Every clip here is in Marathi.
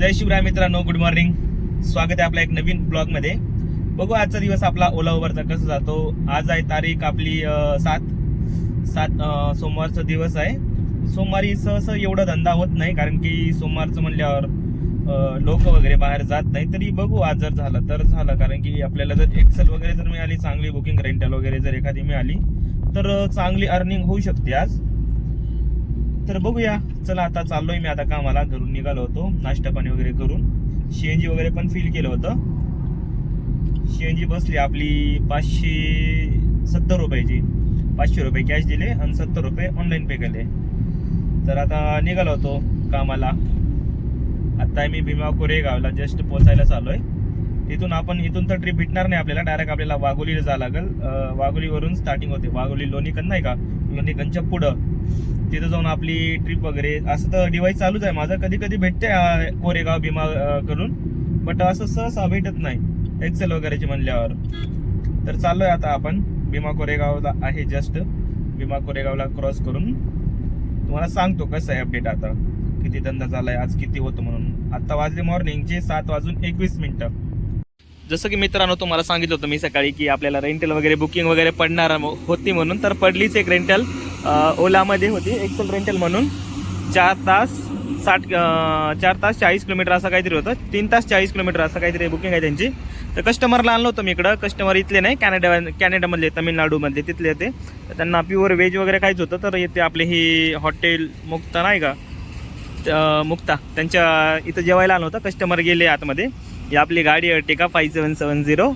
जय शिवराय मित्रांनो गुड मॉर्निंग स्वागत आहे आपल्या एक नवीन ब्लॉगमध्ये बघू आजचा दिवस आपला ओला उबरचा कसं जातो. आज आहे तारीख आपली सात. सात सोमवारचा दिवस आहे. सोमवारी सहसा एवढा धंदा होत नाही कारण की सोमवारचं म्हणल्यावर लोक वगैरे बाहेर जात नाही. तरी बघू आज जर झालं तर झालं. कारण की आपल्याला जर एक्सेल वगैरे जर मिळाली चांगली बुकिंग रेंटल वगैरे जर एखादी मिळाली तर चांगली अर्निंग होऊ शकते आज. तर बघूया. चला आता चाललोय मी आता कामाला. घरून निघालो होतो. नाश्ता पाणी वगैरे करून. सीएनजी वगैरे पण फिल केलं होतं. सीएनजी बसली आपली पाचशे सत्तर रुपयाची. पाचशे रुपये कॅश दिले आणि सत्तर रुपये ऑनलाईन पे केले. तर आता निघालो होतो कामाला. आता मी भीमा कोरेगावला जस्ट पोचायला चाललोय. तिथून आपण इथून तर ट्रिप भेटणार नाही आपल्याला. डायरेक्ट आपल्याला वाघोलीला जावं लागेल. वाघोलीवरून स्टार्टिंग होते. वाघोली लोणीकन नाही का? लोणीकनच्या पुढं. तिथं जाऊन आपली ट्रिप वगैरे असं तर डिवाईस चालूच आहे. माझं कधी कधी भेटते कोरेगाव भीमा करून. बट असं सहसा भेटत नाही एक्सेल वगैरेचे म्हणल्यावर. तर चाललोय आता आपण. भीमा कोरेगावला आहे जस्ट भीमा कोरेगावला क्रॉस करून. तुम्हाला सांगतो कसं आहे अपडेट आता. किती धंदा झालाय आज किती होतो म्हणून. आता वाजले मॉर्निंगचे सात वाजून एकवीस मिनिटं. जसं की मित्रांनो तुम्हाला सांगितलं होतं मी सकाळी की आपल्याला रेंटल वगैरे बुकिंग वगैरे पडणार होती म्हणून तर पडलीच एक रेंटल ओलामध्ये होती एक्सेल रेंटल म्हणून. चार तास साठ चार तास चाळीस किलोमीटर असं काहीतरी होतं. तीन तास चाळीस किलोमीटर असं काहीतरी बुकिंग आहे त्यांची. तर कस्टमरला आणलं होतं मी इकडं. कस्टमर इथले नाही कॅनडा कॅनडामधले तमिळनाडूमधले तिथले होते तर त्यांना प्युअर व्हेज वगैरे खायचं होतं. तर येते आपले ही हॉटेल मुक्ता नाही का? मुक्ता. त्यांच्या इथं जेवायला आलं होतं. कस्टमर गेले आतमध्ये. ही आपली गाडी Ertiga five seven seven zero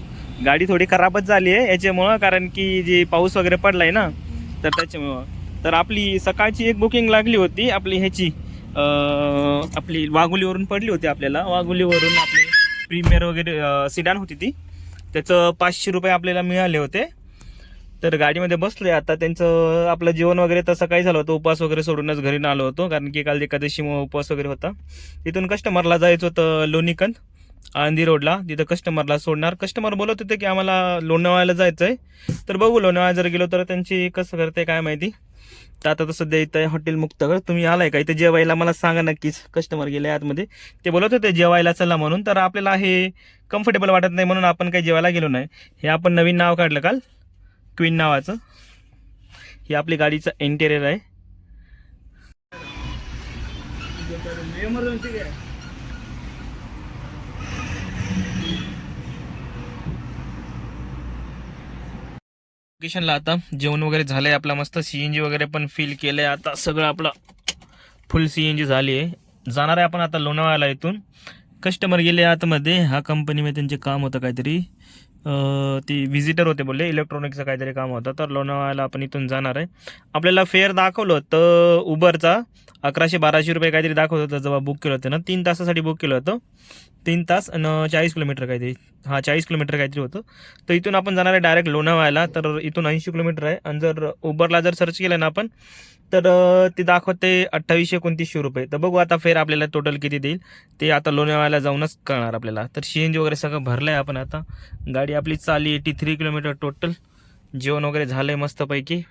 गाडी थोडी खराबच झाली आहे याच्यामुळं कारण की जी पाऊस वगैरे पडला आहे ना तर त्याच्यामुळं. तर आपली सकाळची एक बुकिंग लागली होती आपली ह्याची आपली वाघोलीवरून पडली होती आपल्याला. वाघोलीवरून आपली प्रीमियर वगैरे सिडान होती ती. त्याचं पाचशे रुपये आपल्याला मिळाले होते. तर गाडीमध्ये बसले आता. त्यांचं आपलं जेवण वगैरे तर सकाळी झालं होतं. उपवास वगैरे सोडूनच घरी न आलो होतो. कारण की काल एकादशी उपवास वगैरे होता. तिथून कस्टमरला जायचं होतं लोणीकंद आळंदी रोडला. तिथं कस्टमरला सोडणार. कस्टमर बोलत होते की आम्हाला लोणावळ्याला जायचं आहे तर बघू लोणावळा जर गेलो तर त्यांची कसं करते काय माहिती. तर आता तर सध्या इथं आहे हॉटेल मुक्तागड. तुम्ही आलाय का? इथे जेवायला मला सांगा नक्कीच. कस्टमर गेले आतमध्ये. ते बोलत होते जेवायला चला म्हणून. तर आपल्याला हे कम्फर्टेबल वाटत नाही म्हणून आपण काही जेवायला गेलो नाही. हे आपण नवीन नाव काढलं काल. क्वीन नावाचं. ही आपली गाडीचं इंटेरियर आहे. लोकेशनला आता जेवण वगैरे झालं आहे आपला मस्त सी एन जी वगैरे पण फील केलं आहे आता सगळं आपलं फुल सी एन जी झाली आहे जाणार आहे आपण आता लोणावळ्याला इथून. कस्टमर गेले आतमध्ये. हा कंपनीमध्ये त्यांचे काम होतं काहीतरी. ती व्हिजिटर होते बोलले. इलेक्ट्रॉनिकचं काहीतरी काम होतं. तर लोणावळ्याला आपण इथून जाणार आहे. आपल्याला फेअर दाखवलं होतं उबरचा अकराशे बाराशे रुपये काहीतरी दाखवत होतं जेव्हा बुक केलं होतं ना. तीन तासासाठी बुक केलं होतं. तीन तास आणि चाळीस किलोमीटर काहीतरी. हां चाळीस किलोमीटर काहीतरी होतं. तर इथून आपण जाणार आहे डायरेक्ट लोणावळ्याला. तर इथून ऐंशी किलोमीटर आहे. आणि जर उबरला जर सर्च केलं ना आपण तर ते दाखवते अठ्ठावीसशे एकोणतीसशे रुपये. तर बघू आता फेर आपल्याला टोटल किती देईल. ते आता लोणावळ्याला जाऊनच कळणार आपल्याला. तर सी एन जी वगैरे सगळं भरलं आहे आपण आता. गाडी आपली चालली एटी थ्री किलोमीटर टोटल जेवण वगैरे झालं आहे मस्तपैकी.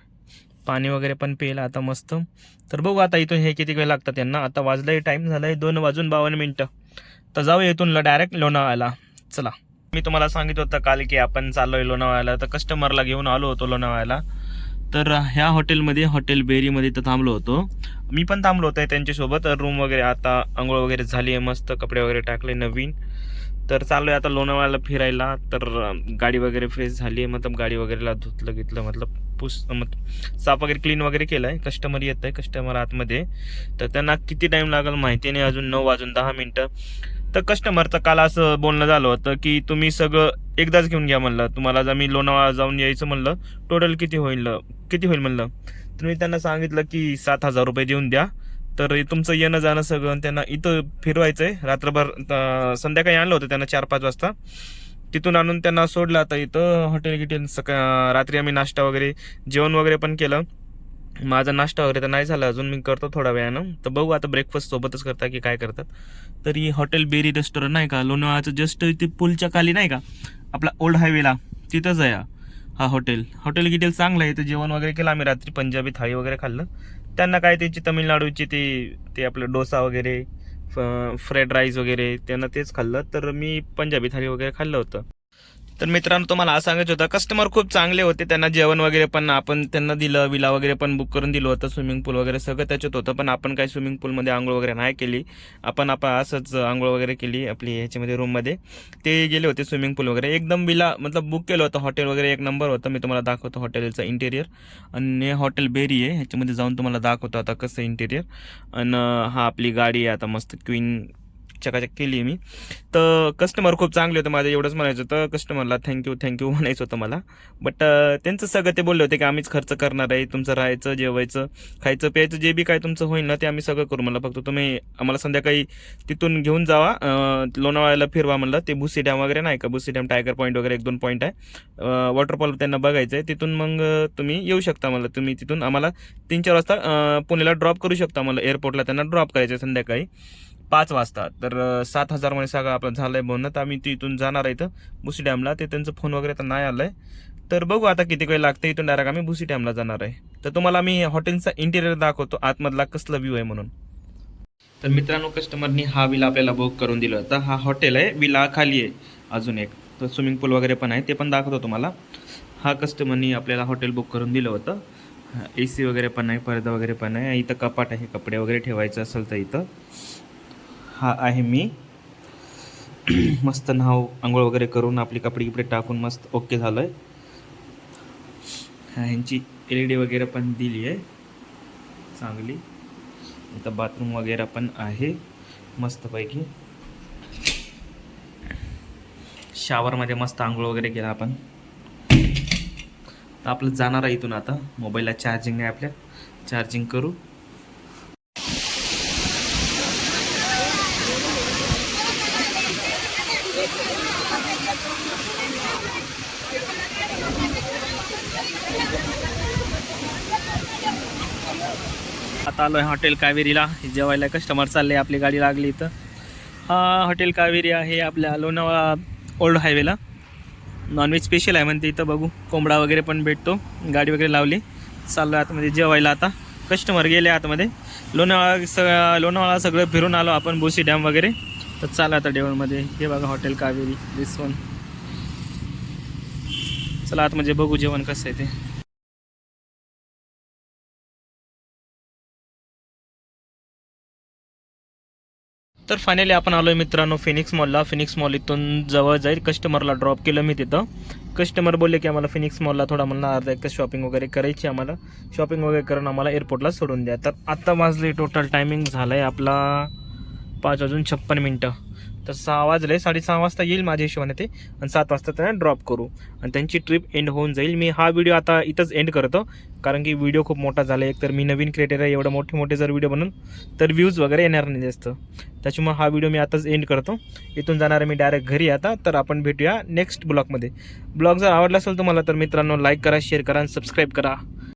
पाणी वगैरे पण पिलं आता मस्त. तर बघू आता इथून हे किती वेळ लागतात त्यांना आता वाजलं टाईम झालं आहे दोन वाजून बावन्न मिनटं. तर जाऊ इथून डायरेक्ट लोणावळ्याला. चला. मी तुम्हाला सांगित होतं काल की आपण चाललोय लोणावळ्याला तर कस्टमरला घेऊन आलो होतो लोणावळ्याला. तर ह्या हॉटेलमध्ये हॉटेल बेरीमध्ये तर थांबलो होतो. मी पण थांबलो होतो त्यांच्यासोबत. रूम वगैरे आता आंघोळ वगैरे झाली आहे मस्त कपडे वगैरे टाकले नवीन. तर चाललोय आता लोणावळ्याला फिरायला. तर गाडी वगैरे फ्रेश झाली आहे मतलब गाडी वगैरेला धुतलं घेतलं मतलब पुस मत साफ वगैरे क्लीन वगैरे केलं आहे कस्टमर येत आहे कस्टमर आतमध्ये. तर त्यांना किती टाईम लागेल माहिती नाही. अजून नऊ वाजून दहा मिनटं. तर कस्टमरचं काल असं बोलणं झालं होतं की तुम्ही सगळं एकदाच घेऊन घ्या म्हणलं. तुम्हाला जर मी लोणावळा जाऊन यायचं म्हणलं टोटल किती होईल किती होईल म्हणलं? तर मी त्यांना सांगितलं की सात हजार रुपये देऊन द्या. तर तुमचं येणं जाणं सगळं त्यांना इथं फिरवायचं आहे रात्रभर संध्याकाळी आणलं होतं त्यांना चार पाच वाजता. तिथून आणून त्यांना सोडलं आता इथं. हॉटेल गिटेल सका रात्री आम्ही नाश्ता वगैरे जेवण वगैरे पण केलं. माझा नाश्ता वगैरे तर नाही झाला अजून मी करतो थोड्या वेळानं. तर बघू आता ब्रेकफास्ट सोबतच करता की काय करतात. तरी हॉटेल बेरी रेस्टॉरंट नाही का? लोणावळाचं जस्ट इथे पुलच्या खाली नाही का? आपला ओल्ड हायवेला तिथंच आहे हा. हा हॉटेल हॉटेल गिटेल चांगलं आहे. तर जेवण वगैरे केलं आम्ही रात्री पंजाबी थाळी वगैरे खाल्लं. त्यांना काय त्यांची तमिळनाडूची ते ते आपलं डोसा वगैरे फ्राईड राईस वगैरे त्यांना तेच खाल्लं. तर मी पंजाबी थाळी वगैरे खाल्लं होतं. तर मित्रांनो तुम्हाला असं सांगायचं होतं कस्टमर खूप चांगले होते त्यांना जेवण वगैरे पण आपण त्यांना दिलं विला वगैरे पण बुक करून दिलं होतं स्विमिंग पूल वगैरे सगळं त्याच्यात होतं पण आपण काही स्विमिंग पूलमध्ये आंघोळ वगैरे नाही केली. आपण आपण असंच आंघोळ वगैरे केली आपली ह्याच्यामध्ये रूममध्ये ते गेले होते स्विमिंग पूल वगैरे. एकदम विला मतलब बुक केलं होतं हॉटेल वगैरे एक नंबर होतं मी तुम्हाला दाखवतो हॉटेलचं इंटेरियर आणि हॉटेल बेरी आहे ह्याच्यामध्ये जाऊन तुम्हाला दाखवतो आता कसं इंटेरियर आणि हा आपली गाडी आहे आता मस्त क्वीन चकाचक केली मी. तर कस्टमर खूप चांगले होते माझं एवढंच म्हणायचं होतं. कस्टमरला थँक्यू थँक्यू म्हणायचं होतं मला. बट त्यांचं सगळं ते बोलले होते की आम्हीच खर्च करणार आहे तुमचं राहायचं जेवायचं खायचं प्यायचं जे बी काय तुमचं होईल ना ते आम्ही सगळं करू मला फक्त तुम्ही आम्हाला संध्याकाळी तिथून घेऊन जावा. लोणावळ्याला फिरवा म्हणलं. ते भुसी डॅम वगैरे नाही का? भुसी डॅम टायगर पॉईंट वगैरे एक दोन पॉईंट आहे. वॉटरफॉल त्यांना बघायचं आहे तिथून मग तुम्ही येऊ शकता मला तुम्ही तिथून आम्हाला तीन चार वाजता पुण्याला ड्रॉप करू शकता मला एअरपोर्टला त्यांना ड्रॉप करायचं संध्याकाळी. पाच वाजता. तर सात हजारमध्ये सगळं आपलं झालं आहे बोलणं तर आम्ही तिथून जाणार आहे इथं भुसी डॅमला. ते त्यांचं फोन वगैरे तर नाही आलं आहे तर बघू आता किती वेळ लागतं इथून डायरेक्ट आम्ही भुसी डॅमला जाणार आहे. तर तुम्हाला मी हॉटेलचा इंटेरियर दाखवतो आतमधला कसला व्ह्यू आहे म्हणून. तर मित्रांनो कस्टमरनी हा विला आपल्याला बुक करून दिला. होता हा हॉटेल आहे विला खाली आहे अजून एक. तर स्विमिंग पूल वगैरे पण आहे ते पण दाखवतो तुम्हाला. हा कस्टमरनी आपल्याला हॉटेल बुक करून दिलं होतं. ए सी वगैरे पण आहे पडदा वगैरे पण आहे. इथं कपाट आहे कपडे वगैरे ठेवायचं असेल तर इथं. हा आहे मी. मस्त नाव आंघोळ वगैरे करून आपली कपडे किपडे टाकून मस्त ओके झालं आहे ह्यांची एल ई डी वगैरे पण दिली आहे. चांगली. इथं बाथरूम वगैरे पण आहे. मस्तपैकी. शावरमध्ये मस्त आंघोळ वगैरे केला आपण. तर आपलं जाणार आहे इथून आता. मोबाईलला चार्जिंग आहे आपल्या. चार्जिंग करू. आता आलो आहे हॉटेल कावेरीला. जेवायला कस्टमर चालले आपली गाडी लागली इथं. हा हॉटेल कावेरी आहे आपल्या लोणावळा ओल्ड हायवेला नॉनव्हेज स्पेशल आहे म्हणते इथं बघू. कोंबडा वगैरे पण भेटतो. गाडी वगैरे लावली. चाललो आतमध्ये जेवायला आता. कस्टमर गेले आतमध्ये. लोणावळा स लोणावळा सगळं फिरून आलो आपण बोसी डॅम वगैरे. तर चालू आता डेवळमध्ये हे बघा हॉटेल कावेरी दिस वन चला आतमध्ये बघू जेवण कसं आहे ते. तर फायनली आपण आलो आहे मित्रांनो फिनिक्स मॉलला फिनिक्स मॉल इथून जवळ जाईल. कस्टमरला ड्रॉप केलं मी तिथं. कस्टमर बोलले की आम्हाला फिनिक्स मॉलला थोडा म्हणला अर्धा एक शॉपिंग वगैरे करायची आम्हाला. शॉपिंग वगैरे करून आम्हाला एअरपोर्टला सोडून द्या. तर आत्ता वाजले टोटल टायमिंग झालं आहे आपला पाच वाजून छप्पन मिनटं. तर सहा वाजले साडेसहा वाजता येईल माझ्या हिशोबाने ते. आणि सात वाजता त्यांना ड्रॉप करू. आणि त्यांची ट्रिप एंड होऊन जाईल. मी हा व्हिडिओ आता इथंच एंड करतो. कारण की व्हिडिओ खूप मोठा झाला एक तर मी नवीन क्रिएटर आहे एवढं मोठे मोठे जर व्हिडिओ बनून तर व्ह्यूज वगैरे येणार नाही जास्त. त्याच्यामुळे हा व्हिडिओ मी आताच एंड करतो. इथून जाणार आहे मी डायरेक्ट घरी आता. तर आपण भेटूया नेक्स्ट ब्लॉगमध्ये ब्लॉग जर आवडला असेल तुम्हाला तर मित्रांनो लाईक करा शेअर करा आणि सबस्क्राईब करा.